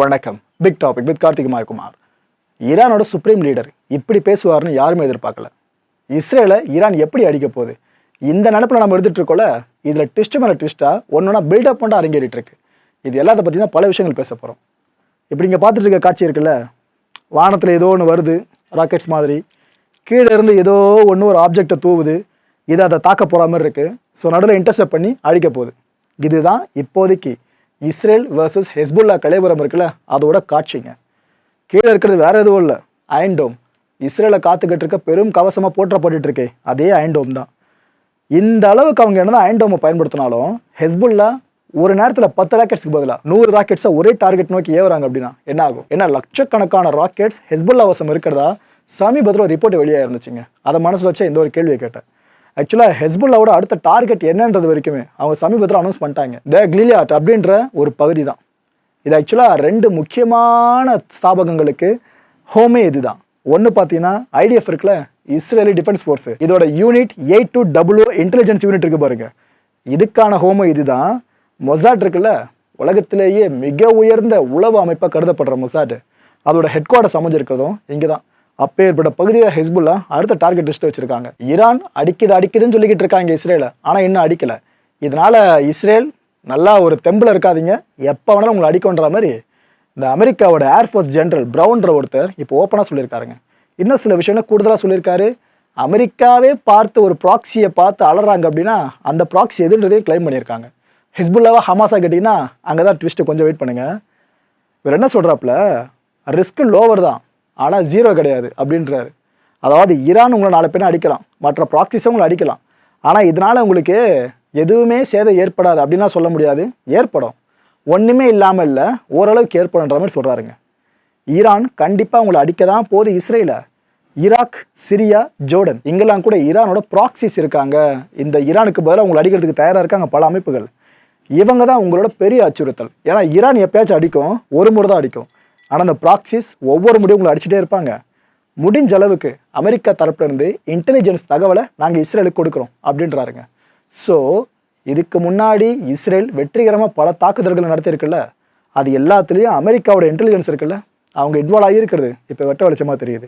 வணக்கம். Big topic with Karthik Mayakumar. ஈரானோட supreme leader இப்படி பேசுவார்னு யாருமே எதிர்பார்க்கல. இஸ்ரேலை ஈரான் எப்படி அடிக்க போகுது? இந்த நினப்பில் நம்ம எடுத்துட்டு இதில் ட்விஸ்ட்டு மேலே ட்விஸ்ட்டாக ஒன்று பில்டப் பண்ணிட்டு அரங்கேறிட்டு இருக்கு. இது எல்லாத்த பற்றி தான் பல விஷயங்கள் பேச போகிறோம் இப்படி இங்கே பார்த்துட்டு இருக்க காட்சி இருக்குல்ல வானத்தில் ஏதோ ஒன்று வருது ராக்கெட்ஸ் மாதிரி. கீழே இருந்து ஏதோ ஒன்று ஒரு ஆப்ஜெக்டை தூவுது இது அதை தாக்க போகிற மாதிரி இருக்குது ஸோ நடுவில் இன்டர்செப்ட் பண்ணி அழிக்க போகுது. இதுதான் இப்போதைக்கு இஸ்ரேல் வர்சஸ் ஹெஸ்புல்லா கலைபுரம் இருக்குல்ல அதோட காட்சிங்க. கீழே இருக்கிறது வேற எதுவும் இல்லை. அயன்டோம் இஸ்ரேலை காத்துக்கிட்டு இருக்க பெரும் கவசமாக போற்றப்பட்டு இருக்கே. அதே அயன்டோம் தான். இந்த அளவுக்கு அவங்க என்னதான் அயன்டோமை பயன்படுத்தினாலும் ஹெஸ்புல்லா ஒரு நேரத்தில் பத்து ராக்கெட்ஸ்க்கு பதிலாக நூறு ராக்கெட்ஸை ஒரே டார்கெட் நோக்கி ஏவுறாங்க அப்படின்னா என்ன ஆகும்? ஏன்னா லட்சக்கணக்கான ராக்கெட்ஸ் ஹெஸ்புல்லா வசம் இருக்கிறதா? சமீபத்தில் ஒரு ரிப்போர்ட் வெளியாக இருந்துச்சுங்க அதை மனசில் வச்சா இந்த ஒரு கேள்வியை கேட்டேன். ஆக்சுவலாக ஹெஸ்புல்லாவோட அடுத்த டார்கெட் என்னன்றது வரைக்குமே அவங்க சமீபத்தில் அனௌன்ஸ் பண்ணிட்டாங்க. த கிளிலியாட் அப்படின்ற ஒரு பகுதி தான் இது ஆக்சுவலாக ரெண்டு முக்கியமான ஸ்தாபகங்களுக்கு ஹோமே இதுதான். ஒன்று பார்த்தீங்கன்னா ஐடிஎஃப் இருக்குல்ல இஸ்ரேலி டிஃபென்ஸ் ஃபோர்ஸ் இதோட unit eight two W intelligence unit இருக்கு பாருங்க. இதுக்கான ஹோமோ இதுதான். மொசாட் இருக்குல்ல உலகத்திலேயே மிக உயர்ந்த உளவு அமைப்பாக கருதப்படுற மொசாட். அதோட ஹெட் குவார்டர்ஸ் அமைஞ்சிருக்கிறதும் இங்கே தான் அப்பேற்பட்ட பகுதியை ஹெஸ்புல்லா அடுத்த டார்கெட் லிஸ்ட் வச்சிருக்காங்க. ஈரான் அடிக்குது அடிக்குதுன்னு சொல்லிக்கிட்டு இருக்காங்க இஸ்ரேலை. ஆனால் இன்னும் அடிக்கல. இதனால இஸ்ரேல் நல்லா ஒரு தெம்பில் இருக்காதீங்க. எப்போ வேணாலும் உங்களை அடிக்கன்ற மாதிரி இந்த அமெரிக்காவோட ஏர்ஃபோர்ஸ் ஜென்ரல் ப்ரௌன்ற ஒருத்தர் இப்போ ஓப்பனாக சொல்லியிருக்காருங்க. இன்னும் சில விஷயங்கள் கூடுதலாக சொல்லியிருக்காரு. அமெரிக்காவே பார்த்து ஒரு ப்ராக்சியை பார்த்து அலறாங்க அப்படின்னா அந்த ப்ராக்சி எதுன்றதையும் கிளைம் பண்ணியிருக்காங்க. ஹிஸ்புல்லாவா ஹமாஸா கேட்டிங்கன்னா அங்கே தான் ட்விஸ்ட்டு கொஞ்சம் வெயிட் பண்ணுங்கள் இவர் என்ன சொல்கிறாப்புல ரிஸ்க்கு லோவர் தான். ஆனால் ஜீரோ கிடையாது அப்படின்றாரு. அதாவது ஈரான் உங்களை நாலு பேரும் அடிக்கலாம் மற்ற ப்ராக்சிஸும் உங்களை அடிக்கலாம். ஆனால் இதனால் உங்களுக்கு எதுவுமே சேதம் ஏற்படாது அப்படின்னா சொல்ல முடியாது. ஏற்படும். ஒன்றுமே இல்லாமல் இல்லை ஓரளவுக்கு ஏற்படுன்ற மாதிரி சொல்கிறாருங்க ஈரான் கண்டிப்பாக உங்களை அடிக்க தான் போது இஸ்ரேலை. ஈராக் சிரியா ஜோர்டன் இங்கெல்லாம் கூட ஈரானோட ப்ராக்சிஸ் இருக்காங்க. இந்த ஈரானுக்கு பதிலாக உங்களை அடிக்கிறதுக்கு தயாராக இருக்காங்க பல அமைப்புகள். இவங்க தான் உங்களோட பெரிய அச்சுறுத்தல். ஏன்னா ஈரான் எப்பயாச்சும் அடிக்கும் ஒரு முறை தான் அடிக்கும். ஆனால் அந்த ப்ராக்சிஸ் ஒவ்வொரு முடியும் உங்களை அடிச்சுட்டே இருப்பாங்க. முடிஞ்ச அளவுக்கு அமெரிக்கா தரப்புலேருந்து இன்டெலிஜென்ஸ் தகவலை நாங்கள் இஸ்ரேலுக்கு கொடுக்குறோம் அப்படின்றாருங்க. ஸோ இதுக்கு முன்னாடி இஸ்ரேல் வெற்றிகரமாக பல தாக்குதல்களை நடத்தியிருக்குல்ல அது எல்லாத்துலேயும் அமெரிக்காவோட இன்டெலிஜென்ஸ் இருக்குல்ல அவங்க இன்வால்வ் ஆகியிருக்கிறது இப்போ வெட்ட வெளிச்சமாக தெரியுது.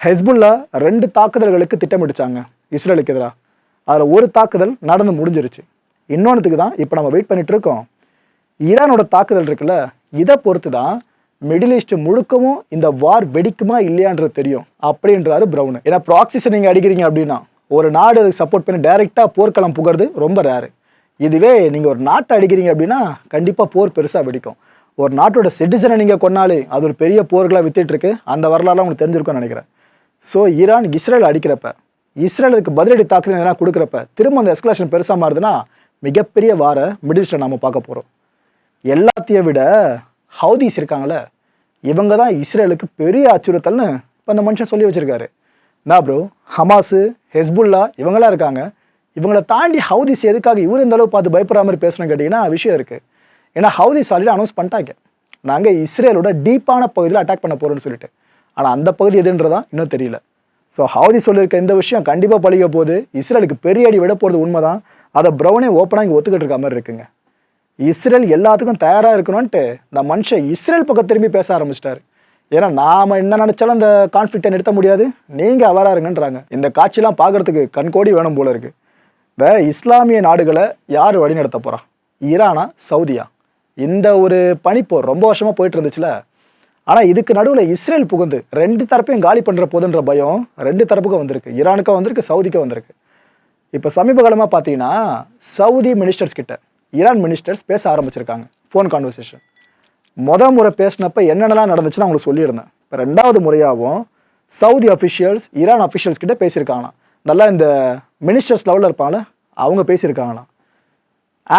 ஹெஸ்புல்லா ரெண்டு தாக்குதல்களுக்கு திட்டமிடிச்சாங்க இஸ்ரேலுக்கு எதிராக அதில் ஒரு தாக்குதல் நடந்து முடிஞ்சிருச்சு. இன்னொன்றுத்துக்கு தான் இப்போ நம்ம வெயிட் பண்ணிகிட்ருக்கோம் ஈரானோட தாக்குதல் இருக்குல்ல இதை பொறுத்து தான் மிடில் ஈஸ்ட் முழுக்கவும் இந்த வார் வெடிக்குமா இல்லையான்றது தெரியும். அப்படின்றாரு ப்ரௌனு ஏன்னா ப்ராக்சிஸை நீங்கள் அடிக்கிறீங்க அப்படின்னா ஒரு நாடு அதுக்கு சப்போர்ட் பண்ணி டைரெக்டாக போர்க்களம் புகிறது ரொம்ப ரேரு இதுவே நீங்கள் ஒரு நாட்டை அடிக்கிறீங்க அப்படின்னா கண்டிப்பாக போர் பெருசாக வெடிக்கும். ஒரு நாட்டோட சிட்டிசனை நீங்கள் கொன்னாலே அது ஒரு பெரிய போர்களாக வித்திட்டுருக்கு. அந்த வரலாறுலாம் உங்களுக்கு தெரிஞ்சிருக்கும்னு நினைக்கிறேன். ஸோ ஈரான் இஸ்ரேல் அடிக்கிறப்ப இஸ்ரேலுக்கு பதிலடி தாக்குதல் எதனா கொடுக்குறப்ப திரும்ப அந்த எஸ்கலேஷன் பெருசாக மாறுதுன்னா மிகப்பெரிய வார மிடில் ஈஸ்டில் நாம் பார்க்க போகிறோம் எல்லாத்தையும் விட ஹவுதீஸ் இருக்காங்கள இவங்க தான் இஸ்ரேலுக்கு பெரிய அச்சுறுத்தல்னு இப்போ அந்த மனுஷன் சொல்லி வச்சிருக்காரு. நான் ப்ரோ ஹமாஸு ஹெஸ்புல்லா இவங்களாம் இருக்காங்க. இவங்களை தாண்டி ஹவுதிஸ் எதுக்காக இவர் இந்த அளவு பார்த்து பயப்படுற மாதிரி பேசணும்னு கேட்டிங்கன்னா விஷயம் இருக்குது ஏன்னா ஹவுதிஸ் ஆல்ரெடி அனௌன்ஸ் பண்ணிட்டாங்க. நாங்கள் இஸ்ரேலோட டீப்பான பகுதியில் அட்டாக் பண்ண போகிறோம்னு சொல்லிட்டு. ஆனால் அந்த பகுதி எதுன்றதான் இன்னும் தெரியல. ஸோ ஹவுதி சொல்லியிருக்க இந்த விஷயம் கண்டிப்பாக பழிக்க போகுது. இஸ்ரேலுக்கு பெரிய அடி விட போகிறது உண்மை தான் அதை ப்ரௌனே ஓப்பனாக இங்கே ஒத்துக்கிட்டு இருக்க மாதிரி இருக்குங்க. இஸ்ரேல் எல்லாத்துக்கும் தயாராக இருக்கணும்ன்ட்டு இந்த மனுஷன் இஸ்ரேல் பக்கம் திரும்பி பேச ஆரம்பிச்சிட்டாரு. ஏன்னா நாம் என்ன நினச்சாலும் அந்த கான்ஃப்ளிக்டை நிறுத்த முடியாது. நீங்கள் அவராக இருங்கன்றாங்க. இந்த காட்சிலாம் பார்க்குறதுக்கு கண்கோடி வேணும் போல இருக்குது இந்த இஸ்லாமிய நாடுகளை யார் வழிநடத்த போகிறா ஈரானா சவுதியா? இந்த ஒரு பனிப்போர் ரொம்ப வருஷமாக போயிட்டு இருந்துச்சுல. ஆனால் இதுக்கு நடுவில் இஸ்ரேல் புகுந்து ரெண்டு தரப்பையும் காலி பண்ணுற போதுன்ற பயம் ரெண்டு தரப்புக்கும் வந்திருக்கு. ஈரானுக்கும் வந்திருக்கு சவுதிக்கும் வந்திருக்கு. இப்போ சமீப காலமாக பார்த்தீங்கன்னா சவுதி மினிஸ்டர்ஸ் கிட்ட ஈரான் மினிஸ்டர்ஸ் பேச ஆரம்பிச்சிருக்காங்க. ஃபோன் கான்வர்சேஷன் முத முறை பேசினப்ப என்னென்னலாம் நடந்துச்சுன்னு அவங்களுக்கு சொல்லியிருந்தேன். இப்போ ரெண்டாவது முறையாகவும் சவுதி அஃபிஷியல்ஸ் ஈரான் அஃபிஷியல்ஸ் கிட்டே பேசியிருக்காங்களாம். நல்லா இந்த மினிஸ்டர்ஸ் லெவலில் இருப்பாங்களே அவங்க பேசியிருக்காங்களாம்.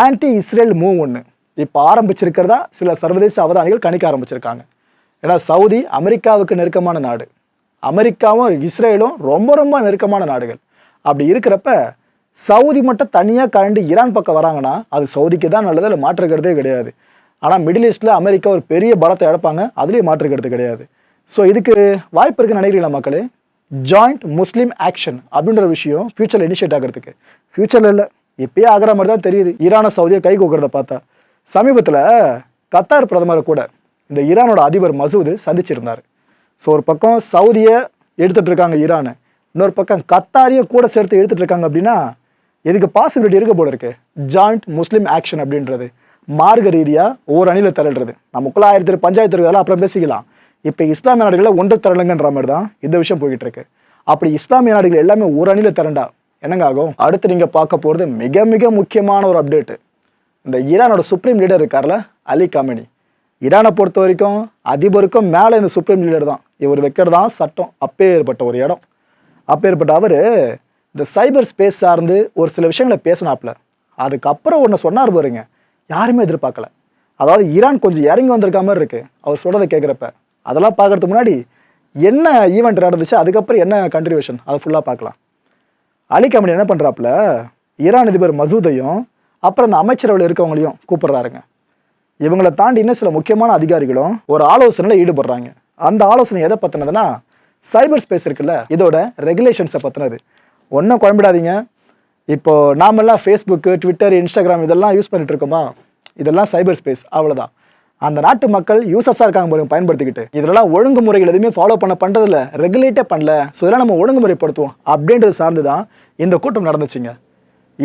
ஆன்டி இஸ்ரேல் மூவ் ஒன்று இப்போ ஆரம்பிச்சிருக்கிறதா சில சர்வதேச அவதானிகள் கணிக்க ஆரம்பிச்சிருக்காங்க. ஏன்னா சவுதி அமெரிக்காவுக்கு நெருக்கமான நாடு. அமெரிக்காவும் இஸ்ரேலும் ரொம்ப ரொம்ப நெருக்கமான நாடுகள். அப்படி இருக்கிறப்ப சவுதி மட்டும் தனியாக கரண்டு ஈரான் பக்கம் வராங்கன்னா அது சவுதிக்கு தான் நல்லது இல்லை மாற்றுக்கிறதே கிடையாது. ஆனால் மிடில் ஈஸ்ட்டில் அமெரிக்கா ஒரு பெரிய பலத்தை இழப்பாங்க அதுலேயும் மாற்றுக்கிறது கிடையாது. ஸோ இதுக்கு வாய்ப்பு இருக்குன்னு நினைக்கிறீங்களா மக்களே? ஜாயிண்ட் முஸ்லீம் ஆக்ஷன் அப்படின்ற விஷயம் ஃபியூச்சரில் இனிஷியேட் ஆகிறதுக்கு. ஃபியூச்சரில் இல்லை இப்பயே ஆகிற மாதிரி தான் தெரியுது. ஈரானை சவுதியை கை கோக்கிறத பார்த்தா. சமீபத்தில் கத்தார் பிரதமர் கூட இந்த ஈரானோட அதிபர் மசூது சந்திச்சிருந்தார். ஸோ ஒரு பக்கம் சவுதியை எடுத்துகிட்டு இருக்காங்க ஈரானு இன்னொரு பக்கம் கத்தாரியை கூட சேர்த்து எடுத்துகிட்டு இருக்காங்க அப்படின்னா இதுக்கு பாசிபிலிட்டி இருக்க போல இருக்கு? ஜாயிண்ட் முஸ்லீம் ஆக்ஷன் அப்படின்றது. மார்க்க ரீதியாக ஒவ்வொரு அணியில் திரள்றது. நமக்குள்ள ஆயிரத்தி பஞ்சாயத்து இருக்கிறதால அப்புறம் பேசிக்கலாம். இப்போ இஸ்லாமிய நாடுகளில் ஒன்று திரளுங்கன்ற மாதிரி தான் இந்த விஷயம் போய்கிட்டு இருக்கு. அப்படி இஸ்லாமிய நாடுகள் எல்லாமே ஒரு அணியில் திரண்டா? என்னங்க ஆகும்? அடுத்து நீங்கள் பார்க்க போகிறது மிக மிக முக்கியமான ஒரு அப்டேட்டு இந்த ஈரானோட சுப்ரீம் லீடர் இருக்கார்ல அலி கமெனி. ஈரானை பொறுத்த வரைக்கும் அதிபருக்கும் மேலே இந்த சுப்ரீம் லீடர் தான். இவர் வைக்கிறது தான் சட்டம். அப்பேற்பட்ட ஒரு இடம். அப்பேற்பட்ட அவர் இந்த சைபர் ஸ்பேஸ் சார்ந்து ஒரு சில விஷயங்களை பேசினாப்புல. அதுக்கப்புறம் ஒன்று சொன்னார் பாருங்க. யாருமே எதிர்பார்க்கல. அதாவது ஈரான் கொஞ்சம் இறங்கி வந்திருக்க மாதிரி இருக்குது அவர் சொல்கிறத கேட்குறப்ப அதெல்லாம் பார்க்கறதுக்கு முன்னாடி என்ன ஈவெண்ட் நடந்துச்சு? அதுக்கப்புறம் என்ன கண்ட்ரிபியூஷன் அதை ஃபுல்லாக பார்க்கலாம். அலி கமனி என்ன பண்ணுறாப்புல ஈரான் அதிபர் மசூதையும் அப்புறம் இந்த அமைச்சரவையில் இருக்கவங்களையும் கூப்பிடுறாருங்க. இவங்களை தாண்டி இன்னும் சில முக்கியமான அதிகாரிகளும் ஒரு ஆலோசனையில் ஈடுபடுறாங்க. அந்த ஆலோசனை எதை பற்றினதுன்னா சைபர் ஸ்பேஸ் இருக்குல்ல இதோட ரெகுலேஷன்ஸை பற்றினது ஒன்றும் குழம்பிடாதீங்க. இப்போது நாமெல்லாம் ஃபேஸ்புக்கு ட்விட்டர் இன்ஸ்டாகிராம் இதெல்லாம் யூஸ் பண்ணிட்டு இருக்கோமா? இதெல்லாம் சைபர் ஸ்பேஸ் அவ்வளோதான் அந்த நாட்டு மக்கள் யூசர்ஸாக இருக்காங்க பாருங்க பயன்படுத்திக்கிட்டு. இதெல்லாம் ஒழுங்குமுறைகள் எதுவுமே ஃபாலோ பண்ண பண்ணுறதில்ல ரெகுலேட்டே பண்ணல. ஸோ இதெல்லாம் நம்ம ஒழுங்குமுறைப்படுத்துவோம். அப்படின்றது சார்ந்து தான் இந்த கூட்டம் நடந்துச்சுங்க.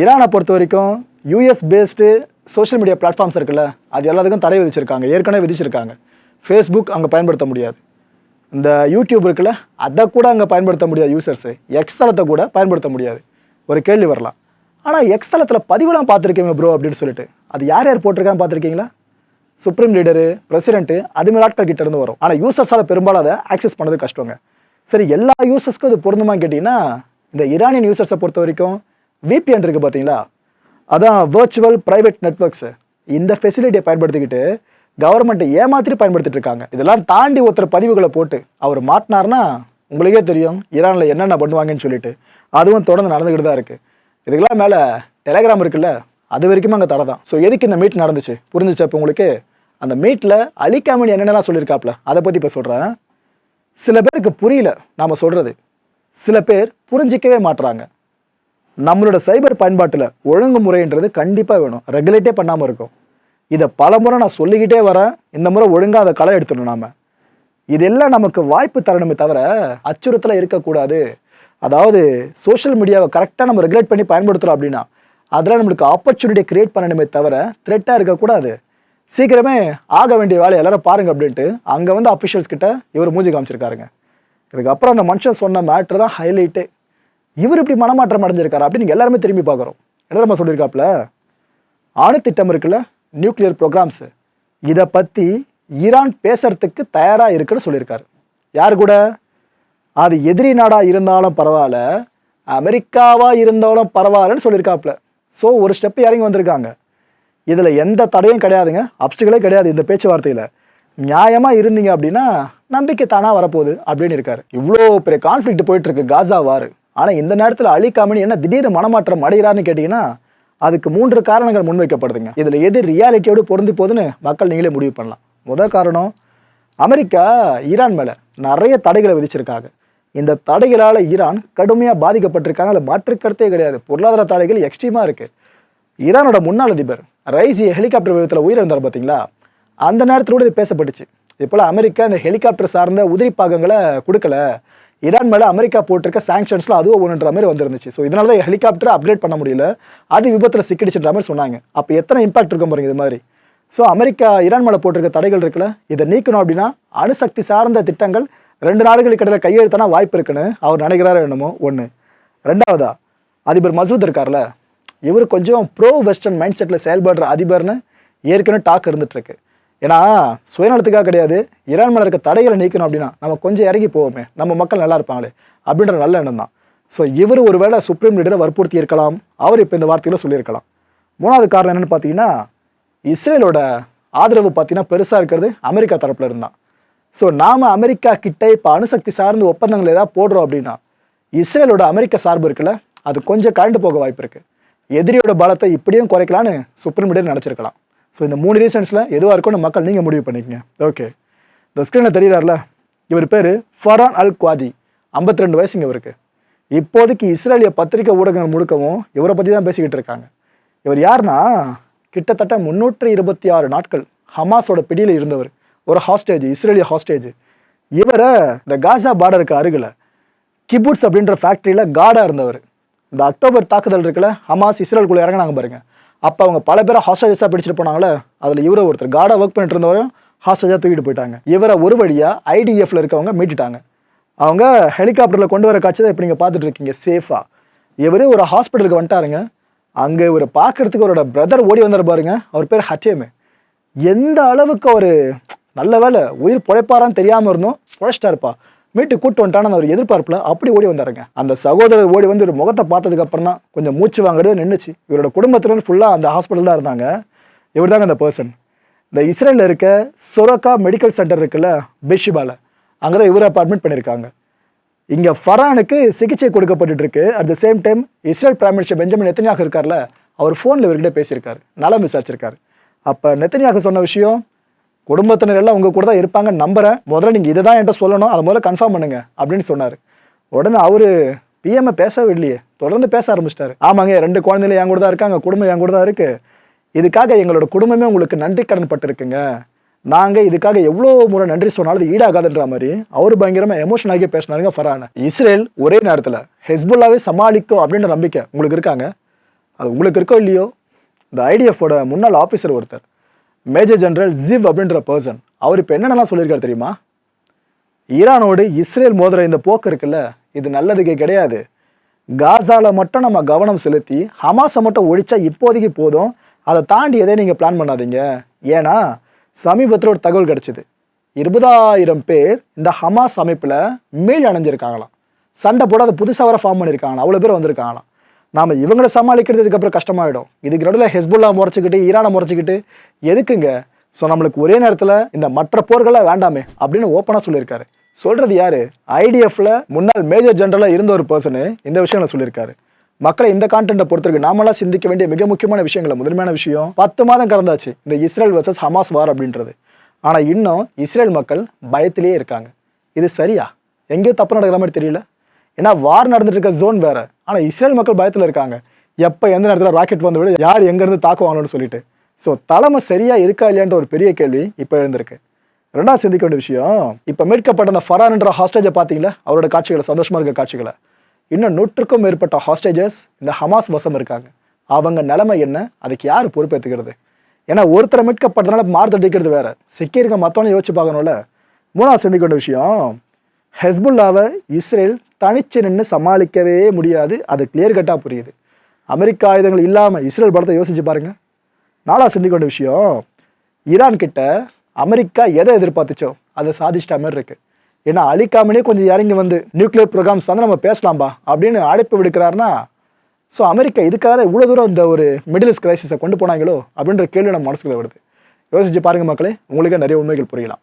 ஈரானை பொறுத்த வரைக்கும் US based social media platforms இருக்குல்ல அது எல்லாத்துக்கும் தடை விதிச்சிருக்காங்க. ஏற்கனவே விதிச்சிருக்காங்க. ஃபேஸ்புக் அங்கே பயன்படுத்த முடியாது. இந்த யூடியூப் இருக்குல்ல அதை கூட அங்கே பயன்படுத்த முடியாது யூசர்ஸு எக்ஸ் தளத்தை கூட பயன்படுத்த முடியாது. ஒரு கேள்வி வரலாம். ஆனால் எக்ஸ் தளத்தில் பதிவுலாம் பார்த்துருக்கேங்க ப்ரோ அப்படின்னு சொல்லிட்டு. அது யார் யார் போட்டிருக்கான்னு பார்த்துருக்கீங்களா? சுப்ரீம் லீடரு பிரசிடென்ட்டு அதுமாதிரி ஆட்கள் கிட்டேருந்து வரும். ஆனால் யூசர்ஸால் பெரும்பாலும் அதை ஆக்சஸ் பண்ணது கஷ்டங்க. சரி எல்லா யூசர்ஸ்க்கும் அது பொருந்துமான்னு கேட்டிங்கன்னா இந்த ஈரானியன் யூசர்ஸை பொறுத்த வரைக்கும் விபிஎன் இருக்குது பார்த்தீங்களா அதான் வர்ச்சுவல் ப்ரைவேட் நெட்ஒர்க்ஸு இந்த ஃபெசிலிட்டியை பயன்படுத்திக்கிட்டு கவர்மெண்ட்டை ஏமாத்திரி பயன்படுத்திட்டு இருக்காங்க. இதெல்லாம் தாண்டி ஒருத்தர் பதிவுகளை போட்டு அவர் மாட்டினார்னா உங்களுக்கே தெரியும் ஈரானில் என்னென்ன பண்ணுவாங்கன்னு சொல்லிட்டு. அதுவும் தொடர்ந்து நடந்துக்கிட்டு தான் இருக்குது இதுக்கெல்லாம் மேலே டெலகிராம் இருக்குல்ல அது வரைக்கும் அங்கே தடை தான். ஸோ எதுக்கு இந்த மீட் நடந்துச்சு? புரிஞ்சிச்சு அப்போ உங்களுக்கு? அந்த மீட்டில் அலிகாமணி என்னென்னலாம் சொல்லியிருக்காப்ல? அதை பற்றி இப்போ சொல்கிறேன் சில பேருக்கு புரியல நாம் சொல்கிறது சில பேர் புரிஞ்சிக்கவே மாட்டுறாங்க நம்மளோட சைபர் பயன்பாட்டில் ஒழுங்குமுறைன்றது கண்டிப்பாக வேணும். ரெகுலேட்டே பண்ணாமல் இருக்கும். இதை பல முறை நான் சொல்லிக்கிட்டே வரேன். இந்த முறை ஒழுங்காக அதை களை எடுத்துடணும் நாம். இதெல்லாம் நமக்கு வாய்ப்பு தரணுமே தவிர அச்சுறுத்தலாக இருக்கக்கூடாது. அதாவது சோஷியல் மீடியாவை கரெக்டாக நம்ம ரெகுலேட் பண்ணி பயன்படுத்துகிறோம் அப்படின்னா அதெல்லாம் நம்மளுக்கு ஆப்பர்ச்சுனிட்டியை க்ரியேட் பண்ணணுமே தவிர த்ரெட்டாக இருக்கக்கூடாது. சீக்கிரமே ஆக வேண்டிய வேலையை எல்லாரும் பாருங்கள் அப்படின்ட்டு அங்கே வந்து அஃபிஷியல்ஸ் கிட்ட இவர் மூஞ்சி காமிச்சிருக்காருங்க. இதுக்கப்புறம் அந்த மனுஷன் சொன்ன மேட்ரு தான் ஹைலைட்டு இவர் இப்படி மனமாற்றம் அடைஞ்சிருக்காரு அப்படின்னு எல்லாருமே திரும்பி பார்க்குறோம். என்ன நம்ம சொல்லியிருக்காப்புல அணு திட்டம் இருக்குல்ல? Nuclear programmes. இதை பற்றி ஈரான் பேசுறதுக்கு தயாராக இருக்குன்னு சொல்லியிருக்காரு. யார் கூட? அது எதிரி நாடாக இருந்தாலும் பரவாயில்ல அமெரிக்காவாக இருந்தாலும் பரவாயில்லன்னு சொல்லியிருக்காப்புல. ஸோ ஒரு ஸ்டெப் இறங்கி வந்திருக்காங்க. இதில் எந்த தடையும் கிடையாதுங்க அப்ஸ்டிகளே கிடையாது இந்த பேச்சுவார்த்தையில். நியாயமாக இருந்தீங்க அப்படின்னா நம்பிக்கை தானாக வரப்போகுது அப்படின்னு இருக்காரு. இவ்வளோ பெரிய கான்ஃப்ளிக்ட் போயிட்டுருக்கு காசா வார். ஆனால் இந்த நேரத்தில் அலி என்ன திடீர்னு மனமாற்றம் அடைகிறாருன்னு கேட்டிங்கன்னா அதுக்கு மூன்று காரணங்கள் முன்வைக்கப்படுதுங்க. இதில் எது ரியாலிட்டியோடு பொருந்தி போகுதுன்னு மக்கள் நீங்களே முடிவு பண்ணலாம். முதல் காரணம் அமெரிக்கா ஈரான் மேலே நிறைய தடைகளை விதிச்சிருக்காங்க. இந்த தடைகளால் ஈரான் கடுமையாக பாதிக்கப்பட்டிருக்காங்க. அதில் மாற்றுக்கருத்தே கிடையாது. பொருளாதார தடைகள் எக்ஸ்ட்ரீமாக இருக்குது ஈரானோட முன்னாள் அதிபர் ரைசி ஹெலிகாப்டர் விபத்தில் உயிரிழந்தார் பார்த்தீங்களா அந்த நேரத்தில் கூட இது பேசப்பட்டுச்சு. இப்போல அமெரிக்கா இந்த ஹெலிகாப்டர் சார்ந்த உதிரி பாகங்களை கொடுக்கல. ஈரான் மேலே அமெரிக்கா போட்டிருக்க சாங்ஷன்ஸில் அதுவும் ஒன்றுன்ற மாதிரி வந்துருந்துச்சு. ஸோ இதனால தான் ஹெலிகாப்டர் அப்கிரேட் பண்ண முடியல. அது விபத்தில் சிக்கிடுச்சுன்ற மாதிரி சொன்னாங்க. அப்போ எத்தனை இம்பாக்ட் இருக்கும் பாருங்க இது மாதிரி. ஸோ அமெரிக்கா ஈரான் மேலே போட்டிருக்க தடைகள் இருக்குல்ல இதை நீக்கணும் அப்படின்னா அணுசக்தி சார்ந்த திட்டங்கள் ரெண்டு நாடுகளுக்கு இடையில கையெழுத்தான வாய்ப்பு இருக்குன்னு அவர் நினைக்கிறாரு என்னமோ ஒன்று ரெண்டாவதா அதிபர் மசூத் இருக்கார்ல இவர் கொஞ்சம் ப்ரோ வெஸ்டர்ன் மைண்ட் செட்டில் செயல்படுற அதிபர்னு ஏற்கனவே டாக் இருந்துட்டு இருக்கு. ஏன்னா சுயநலத்துக்காக கிடையாது. ஈரான் மேலே இருக்க தடைகளை நீக்கணும் அப்படின்னா நம்ம கொஞ்சம் இறங்கி போவோமே. நம்ம மக்கள் நல்லா இருப்பாங்களே. அப்படின்ற நல்ல எண்ணம் தான். ஸோ இவர் ஒருவேளை சுப்ரீம் லீடரை வற்புறுத்தி இருக்கலாம். அவர் இப்போ இந்த வார்த்தையில சொல்லியிருக்கலாம். மூணாவது காரணம் என்னென்னு பார்த்தீங்கன்னா இஸ்ரேலோட ஆதரவு பார்த்தீங்கன்னா பெருசாக இருக்கிறது அமெரிக்கா தரப்பில் இருந்தான் ஸோ நாம் அமெரிக்கா கிட்டே இப்போ அணுசக்தி சார்ந்த ஒப்பந்தங்கள் ஏதாவது போடுறோம் அப்படின்னா இஸ்ரேலோட அமெரிக்க சார்பு இருக்குல்ல அது கொஞ்சம் கழண்டு போக வாய்ப்பு இருக்குது எதிரியோட பலத்தை இப்படியும் குறைக்கலான்னு சுப்ரீம் லீடர் நினச்சிருக்கலாம். ஸோ இந்த மூணு ரீசன்ஸில் எதுவாக இருக்கும்னு மக்கள் நீங்கள் முடிவு பண்ணிக்கங்க. ஓகே இந்த ஸ்க்ரீனில் தெரியுறாருல இவர் பேர் ஃபரான் அல் குவாதி 52 ரெண்டு வயசுங்க இவருக்கு. இப்போதைக்கு இஸ்ரேலிய பத்திரிகை ஊடகங்கள் முழுக்கவும் இவரை பற்றி தான் பேசிக்கிட்டு இருக்காங்க. இவர் யார்னா கிட்டத்தட்ட முந்நூற்றி இருபத்தி ஆறு நாட்கள் ஹமாஸோட பிடியில் இருந்தவர். ஒரு ஹாஸ்டேஜ் இஸ்ரேலிய ஹாஸ்டேஜ் இவரை இந்த காசா பார்டருக்கு அருகில் கிபுட்ஸ் அப்படின்ற ஃபேக்ட்ரியில் கார்டாக இருந்தவர். இந்த அக்டோபர் தாக்குதல் இருக்குல்ல ஹமாஸ் இஸ்ரேலுக்குள்ளே இறங்கினாங்க பாருங்க. அப்போ அவங்க பல பேரை ஹாஸ்டேஜஸாக பிடிச்சிட்டு போனாங்களே அதில் இவரை ஒருத்தர் கார்டாக ஒர்க் பண்ணிட்டு இருந்தவரும் ஹாஸ்டேஜாக தூக்கிட்டு போயிட்டாங்க. இவரை ஒரு வழியாக ஐடிஎஃப்ல இருக்கவங்க மீட்டுட்டாங்க. அவங்க ஹெலிகாப்டரில் கொண்டு வர காட்சி தான் இப்போ நீங்கள் பார்த்துட்டு இருக்கீங்க சேஃபாக இவர் ஒரு ஹாஸ்பிட்டலுக்கு வந்துட்டாருங்க. அங்கே இவர் பார்க்குறதுக்கு அவரோட பிரதர் ஓடி வந்தார் பாருங்க அவர் பேர் ஹச்சேமே எந்த அளவுக்கு அவர் நல்ல வேலை உயிர் பிழைப்பாரான்னு தெரியாமல் இருந்தோம் பிழைச்சிட்டாருப்பா. மீட்டு கூட்டு வந்துட்டான்னு அவர் எதிர்பார்ப்பில் அப்படி ஓடி வந்தாருங்க. அந்த சகோதரர் ஓடி வந்து ஒரு முகத்தை பார்த்ததுக்கு அப்புறம் தான் கொஞ்சம் மூச்சு வாங்குறது நின்றுச்சு இவரோட குடும்பத்தினர் ஃபுல்லாக அந்த ஹாஸ்பிட்டல் தான் இருந்தாங்க. இவர் தாங்க அந்த பர்சன் இந்த இஸ்ரேலில் இருக்க சொரக்கா மெடிக்கல் சென்டர் இருக்குல்ல பெஷிபால அங்கே தான் இவரை அட்மிட் பண்ணியிருக்காங்க இங்கே ஃபரானுக்கு சிகிச்சை கொடுக்கப்பட்டுட்டு இருக்கு at the same time Israel prime minister Benjamin நெத்தனியாக இருக்கார்ல அவர் ஃபோனில் இவர்கிட்ட பேசியிருக்காரு. நலம் விசாரிச்சிருக்காரு. அப்போ நெத்தனியாக சொன்ன விஷயம் குடும்பத்தினர் எல்லாம் உங்கள் கூட தான் இருப்பாங்க நம்புகிறேன் முதல்ல நீங்கள் இதை தான் என்கிட்ட சொல்லணும். அதை முதல்ல கன்ஃபார்ம் பண்ணுங்க அப்படின்னு சொன்னார். உடனே அவர் பிஎம்ஐ பேசவே இல்லையே. தொடர்ந்து பேச ஆரம்பிச்சிட்டாரு. ஆமாங்க ரெண்டு குழந்தைகள் என் கூட தான் இருக்காங்க குடும்பம் என் கூட தான் இருக்குது இதுக்காக எங்களோட குடும்பமே உங்களுக்கு நன்றி கடன் பட்டிருக்குங்க. நாங்கள் இதுக்காக எவ்வளோ முறை நன்றி சொன்னாலும் அது ஈடாகாதுன்ற மாதிரி அவர் பயங்கரமாக எமோஷன் ஆகி பேசினாருங்க ஃபரான. இஸ்ரேல் ஒரே நேரத்தில் ஹெஸ்புல்லாவே சமாளிக்கும் அப்படின்ற நம்பிக்கை உங்களுக்கு இருக்காங்க? அது உங்களுக்கு இருக்கோ இல்லையோ? இந்த ஐடிஎஃபோட முன்னாள் ஆஃபீஸர் ஒருத்தர். மேஜர் ஜெனரல் ஜிவ் அப்படின்ற பர்சன் அவர் இப்போ என்னென்னலாம் சொல்லியிருக்காரு தெரியுமா? ஈரானோடு இஸ்ரேல் மோதிர இந்த போக்கு இருக்குல்ல இது நல்லதுக்கே கிடையாது. காசாவில் மட்டும் நம்ம கவனம் செலுத்தி ஹமாஸை மட்டும் ஒழிச்சா இப்போதைக்கு போதும். அதை தாண்டி எதையும் நீங்கள் பிளான் பண்ணாதீங்க. ஏன்னா சமீபத்தில் ஒரு தகவல் கிடச்சிது. இருபதாயிரம் பேர் இந்த ஹமாஸ் அமைப்பில் மீள் அணைஞ்சிருக்காங்களாம். சண்டை போட அதை புதுசாக வர ஃபார்ம் பண்ணியிருக்காங்களாம் அவ்வளோ பேர் வந்திருக்காங்களாம். நாம் இவங்களை சமாளிக்கிறது இதுக்கப்புறம் கஷ்டமாயிடும். இதுக்கு நடுவில் ஹெஸ்புல்லா முறைச்சிக்கிட்டு ஈரானை முறைச்சிக்கிட்டு எதுக்குங்க? ஸோ நம்மளுக்கு ஒரே நேரத்தில் இந்த மற்ற போர்களாக வேண்டாமே அப்படின்னு ஓப்பனாக சொல்லியிருக்காரு. சொல்கிறது யார்? ஐடிஎஃப்ல முன்னாள் மேஜர் ஜென்ரலாக இருந்த ஒரு பர்சனு இந்த விஷயங்களை சொல்லியிருக்காரு. மக்களை இந்த கான்டென்ட்டை பொறுத்தருக்கு. நாமெல்லாம் சிந்திக்க வேண்டிய மிக முக்கியமான விஷயங்களை முதன்மையான விஷயம் பத்து மாதம் கடந்தாச்சு. இந்த இஸ்ரேல் வர்சஸ் ஹமாஸ் வார் அப்படின்றது. ஆனால் இன்னும் இஸ்ரேல் மக்கள் பயத்திலேயே இருக்காங்க. இது சரியா? எங்கேயோ தப்பு நடக்கிற மாதிரி தெரியல? ஏன்னா வார் நடந்துட்டு இருக்க ஜோன் வேற. ஆனால் இஸ்ரேல் மக்கள் பயத்தில் இருக்காங்க. எப்போ எந்த நேரத்தில் ராக்கெட் வந்து விட யார் எங்கேருந்து தாக்குவாங்கன்னு சொல்லிட்டு. ஸோ தலைமை சரியா இருக்கா இல்லையான்ற ஒரு பெரிய கேள்வி இப்போ எழுந்திருக்கு. ரெண்டாவது சிந்திக்க வேண்டிய விஷயம் இப்போ மீட்கப்பட்ட அந்த ஃபரான்ன்ற ஹாஸ்டேஜை பார்த்தீங்களா? அவரோட காட்சிகளை சந்தோஷமா இருக்க காட்சிகளை. இன்னும் நூற்றுக்கும் மேற்பட்ட ஹாஸ்டேஜஸ் இந்த ஹமாஸ் வசம் இருக்காங்க. அவங்க நிலைமை என்ன? அதுக்கு யார் பொறுப்பேற்றுக்கிறது ஏன்னா ஒருத்தரை மீட்கப்பட்டதுனால மாறுதடிக்கிறது வேற. சிக்கியிருக்க மற்றவனை யோசிச்சு பார்க்கணும்ல. மூணாவது சிந்திக்க வேண்டிய விஷயம் ஹெஸ்புல்லாவை இஸ்ரேல் தனிச்சு நின்று சமாளிக்கவே முடியாது. அது கிளியர் கட்டாக புரியுது. அமெரிக்க ஆயுதங்கள் இல்லாமல் இஸ்ரேல் படத்தை யோசிச்சு பாருங்க. நாளாக சிந்திக்கொண்ட விஷயம் ஈரான் கிட்ட அமெரிக்கா எதை எதிர்பார்த்துச்சோ அதை சாதிச்சிட்ட மாதிரி இருக்கு. ஏன்னா அழிக்காமலே கொஞ்சம் இறங்கி வந்து நியூக்ளியர் ப்ரோக்ராம்ஸ் வந்து நம்ம பேசலாம்பா அப்படின்னு அழைப்பு விடுக்கிறாருன்னா ஸோ அமெரிக்கா இதுக்காக இவ்வளோ தூரம் இந்த ஒரு மிடில் ஈஸ்ட் கிரைசிஸை கொண்டு போனாங்களோ அப்படின்ற கேள்வி நம்ம மனசுக்குள்ள வருது. யோசிச்சு பாருங்க மக்களே உங்களுக்கே நிறைய உண்மைகள் புரியலாம்.